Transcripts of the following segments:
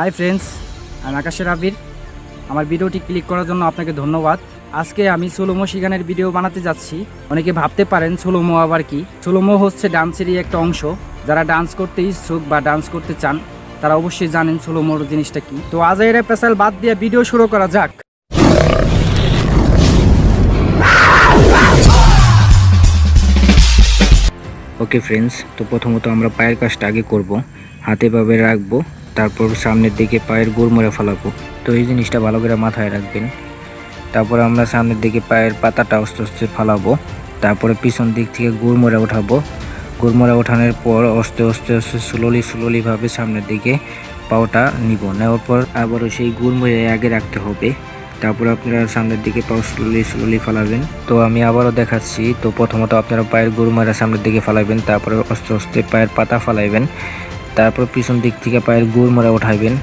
Hi friends আমি আকাশের আবির আমার ভিডিওটি ক্লিক করার জন্য আপনাকে ধন্যবাদ। আজকে আমি সোলোমো শিখানের ভিডিও বানাতে যাচ্ছি। অনেকে ভাবতে পারেন সোলোমো আবার কি? সোলোমো হচ্ছে ডান্সেরই একটা অংশ। যারা ডান্স করতে ইচ্ছুক বা ডান্স করতে চান, তারা অবশ্যই জানেন সোলোমোর জিনিসটা কি। তো আজ এর পেশাল বাদ দিয়ে ভিডিও শুরু করা যাক। ওকে ফ্রেন্ডস তো প্রথমত আমরা পায়ের কাজটা আগে করব। হাতে ভাবে রাখব। তারপর সামনের দিকে পায়ের গোড় মরে ফেলাবো। তো এই জিনিসটা ভালো করে মাথায় রাখবেন। তারপর আমরা সামনের দিকে পায়ের পাতাটা আস্তে আস্তে ফালাবো। তারপরে পিছন দিক থেকে গুড় মরে ওঠাবো। গুড় মরে ওঠানোর পর আস্তে আস্তে আস্তে স্লোলি স্লোলিভাবে সামনের দিকে পাওটা নিব। নেওয়ার পর আবারও সেই গুড় মরে আগে রাখতে হবে। তারপর আপনারা সামনের দিকে পাও স্লোলি স্লোলি ফালাবেন। তো আমি আবারও দেখাচ্ছি। তো প্রথমত আপনারা পায়ের গরু মারা সামনের দিকে ফালাবেন। তারপরে আস্তে আস্তে পায়ের পাতা ফালাইবেন। তারপর পিছন দিক থেকে পায়ের গুড় মারা উঠাইবেন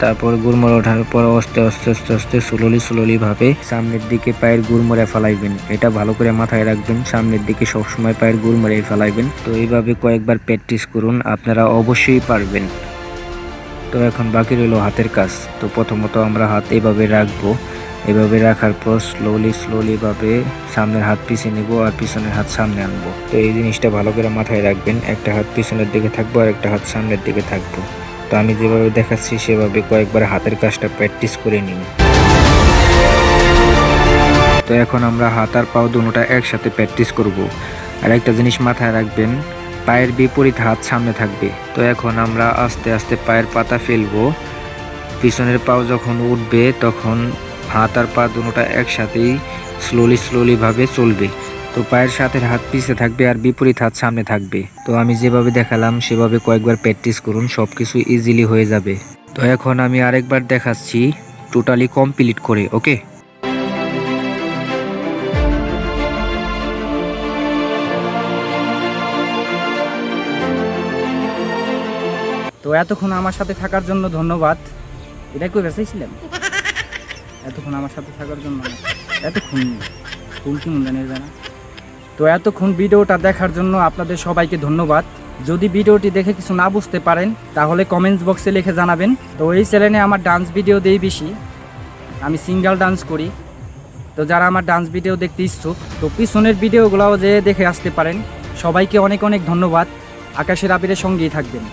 তারপর গুড় ওঠার পর আস্তে আস্তে আস্তে আস্তে, সুললি সুললিভাবে সামনের দিকে পায়ের গুড় মরে ফেলাইবেন। এটা ভালো করে মাথায় রাখবেন, সামনের দিকে সবসময় পায়ের গুড় মরে ফেলাইবেন। তো এইভাবে কয়েকবার প্র্যাকটিস করুন, আপনারা অবশ্যই পারবেন। তো এখন বাকি রইল হাতের কাজ। তো প্রথমত আমরা হাত এভাবে রাখব। এভাবে রাখার পর স্লোলি স্লোলি ভাবে সামনের হাত পিছিয়ে নিব আর পিছনের হাত সামনে আনব। তো এই জিনিসটা ভালো করে মাথায় রাখবেন। একটা হাত পিছনের দিকে থাকব আর একটা হাত সামনের দিকে থাকব। তো আমি যেভাবে দেখাচ্ছি, সেভাবে কয়েকবার হাতের কাজটা প্র্যাকটিস করে নিন। তো এখন আমরা হাত আর পাও দুটোটা একসাথে প্র্যাকটিস করব। আর একটা জিনিস মাথায় রাখবেন পায়ের বিপরীত হাত সামনে থাকবে। তো এখন আমরা আস্তে আস্তে পায়ের পাতা ফেলব। পিছনের পাও যখন উঠবে, তখন হাত আর পা দুটোটা একসাথেই স্লোলি স্লোলি ভাবে চলবে। তো পায়ের সাথে হাত পিছে থাকবে আর বিপরীত হাত সামনে থাকবে। তো আমি যেভাবে দেখালাম, সেভাবে কয়েকবার প্র্যাকটিস করুন সব কিছু ইজিলি হয়ে যাবে। তো এখন আমি আরেকবার দেখাচ্ছি টোটালি কমপ্লিট করে ওকে এতক্ষণ আমার সাথে থাকার জন্য ধন্যবাদ। এটা কই বেঁচেছিলেন এতক্ষণ আমার সাথে থাকার জন্য এতক্ষণ ফুল কি মনে নেবে না? তো এতক্ষণ ভিডিওটা দেখার জন্য আপনাদের সবাইকে ধন্যবাদ। যদি ভিডিওটি দেখে কিছু না বুঝতে পারেন, তাহলে কমেন্টস বক্সে লিখে জানাবেন। তো এই চ্যানেলে আমার ডান্স ভিডিও দেই বেশি। আমি সিঙ্গেল ডান্স করি। তো যারা আমার ডান্স ভিডিও দেখতে ইচ্ছুক, তো পিছনের ভিডিওগুলোও যে দেখে আসতে পারেন। সবাইকে অনেক অনেক ধন্যবাদ। আকাশের আবিরের সঙ্গেই থাকবেন।